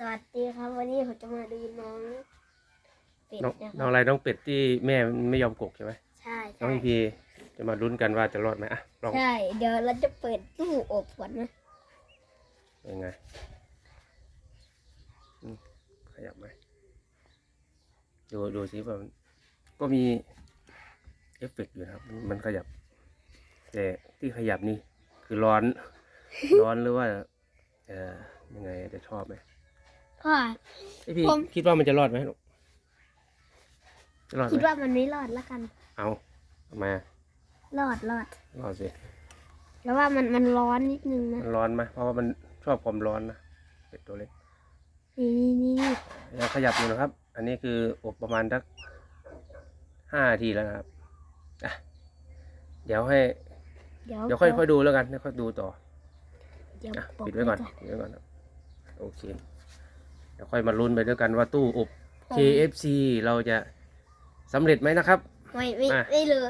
สวัสดีครับ วันนี้ผมจะมาดูน้องเป็ดน้องนะคน้อรังบอะไรน้องเป็ดที่แม่ไม่ยอมกกใช่ไหมใช่น้องใช่พีพีจะมาลุ้นกันว่าจะรอดไหมอะลองใช่เดี๋ยวเราจะเปิดตู้อบก่อนนะยังไงอืมขยับไหมดูดูสิว่ามันก็มีเอฟเฟกต์อยู่นะครับมันมันขยับ แต่ที่ขยับนี่คือร้อน ร้อนหรือว่าเออยังไงจะชอบไหม พ่อไอยพี่ผม คิดว่ามันจะรอดไหมลูกจะรอดไหคิดมว่ามันไม่รอดละกัน เอาทำไมอะรอดรอด รอดสิแล้วว่ามันมันร้อนนิดนึงนะมันร้อนไหมเพราะว่ามันชอบความร้อนนะเป็ดตัวเล็กนี่นี่นี่นี่ยังขยับอยู่นะครับ อันนี้คืออบประมาณสักห้านาทีแล้วนะครับอะเดี๋ยวให้ เดี๋ยวเดี๋ยวค่อยค่อยดูแล้วกันเดี๋ยวค่อยดูต่อเดี๋ยวอะปกปิดไว้ก่อนปิดไว้ก่อนครับโอเคเดี๋ยวค่อยมาลุ้นไปด้วยกันว่าตู้อบ KFC เราจะสำเร็จไหมนะครับ ไม่ไม่อะ ไม่เหลือ